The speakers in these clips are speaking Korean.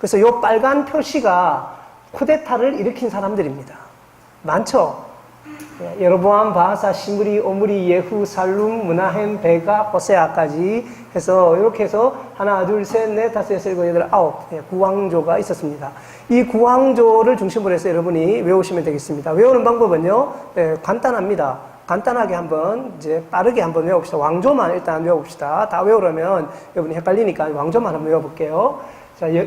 그래서 이 빨간 표시가 쿠데타를 일으킨 사람들입니다. 많죠? 예, 여로보암, 바하사, 시므리, 오므리, 예후, 살룸, 문하햄, 베가, 호세아까지 해서 이렇게 해서 하나, 둘, 셋, 넷, 다섯, 여섯, 일곱, 여덟, 아홉 예, 구왕조가 있었습니다. 이 구왕조를 중심으로 해서 여러분이 외우시면 되겠습니다. 외우는 방법은요 예, 간단합니다. 간단하게 한번 이제 빠르게 한번 외워봅시다. 왕조만 일단 외워봅시다. 다 외우려면 여러분이 헷갈리니까 왕조만 한번 외워볼게요. 자, 여,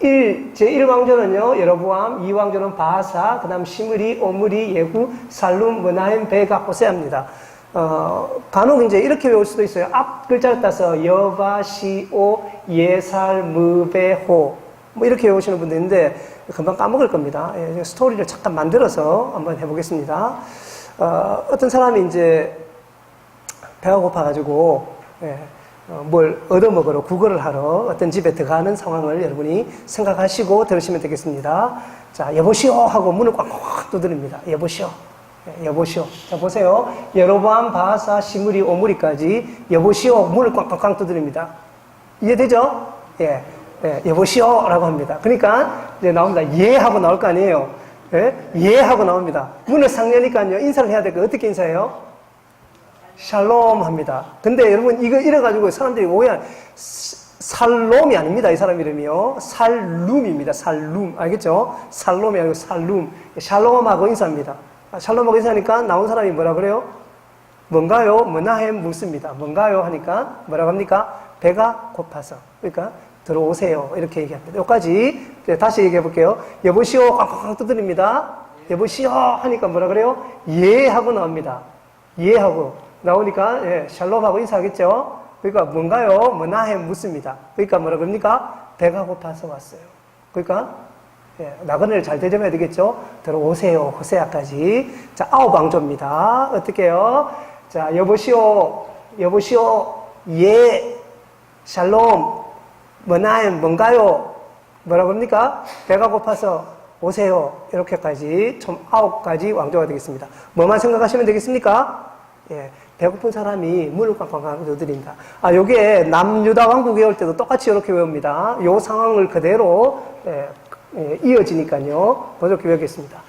1, 제1왕조는요, 여로보암, 2왕조는 바하사, 그 다음 시므리, 오므리, 예후, 살룸, 문하임, 베가, 호세합니다. 어, 간혹 이제 이렇게 외울 수도 있어요. 앞 글자를 따서 여바, 시오, 예살, 무베, 호. 뭐 이렇게 외우시는 분도 있는데 금방 까먹을 겁니다. 예, 스토리를 잠깐 만들어서 한번 해보겠습니다. 어, 어떤 사람이 이제 배가 고파가지고 예, 어, 뭘 얻어먹으러 구걸을 하러 어떤 집에 들어가는 상황을 여러분이 생각하시고 들으시면 되겠습니다. 자, 여보시오 하고 문을 꽉꽉 두드립니다. 여보시오. 예, 여보시오. 자, 보세요. 여로보암, 바하사, 시무리, 오무리까지 여보시오 문을 꽉꽉 두드립니다. 이해되죠? 예. 예, 여보시오 라고 합니다. 그러니까 이제 나옵니다. 예 하고 나올 거 아니에요. 예? 예 하고 나옵니다. 문을 상 여니까요. 인사를 해야 될 거 어떻게 인사해요? 샬롬 합니다. 근데 여러분 이거 이래가지고 사람들이 오해한 살롬이 아닙니다. 이 사람 이름이요. 살룸입니다. 살룸. 알겠죠? 살롬이 아니고 살룸. 샬롬하고 인사합니다. 아, 샬롬하고 인사하니까 나온 사람이 뭐라 그래요? 뭔가요? 뭐나햄 묻습니다. 뭔가요? 하니까 뭐라고 합니까? 배가 고파서. 그러니까 들어오세요. 이렇게 얘기합니다. 여기까지 다시 얘기해 볼게요. 여보시오 꽉꽉 두드립니다. 여보시오 하니까 뭐라 그래요? 예 하고 나옵니다. 예 하고 나오니까 예, 샬롬하고 인사하겠죠. 그러니까 뭔가요? 뭐나해 묻습니다. 그러니까 뭐라 그럽니까? 배가 고파서 왔어요. 그러니까 예, 나그네를 잘 대접해야 되겠죠. 들어오세요. 호세아까지. 자 아홉 왕조입니다. 어떻게 해요? 자 여보시오 여보시오 예 샬롬 뭐나임 뭔가요? 뭐라 그럽니까? 배가 고파서 오세요. 이렇게까지 총 아홉 가지 왕조가 되겠습니다. 뭐만 생각하시면 되겠습니까? 예, 배고픈 사람이 물을 꽝꽝꽝 두드린다. 아, 요게 남유다 왕국 외울 때도 똑같이 이렇게 외웁니다. 요 상황을 그대로 예, 예, 이어지니까요. 그렇게 외우겠습니다.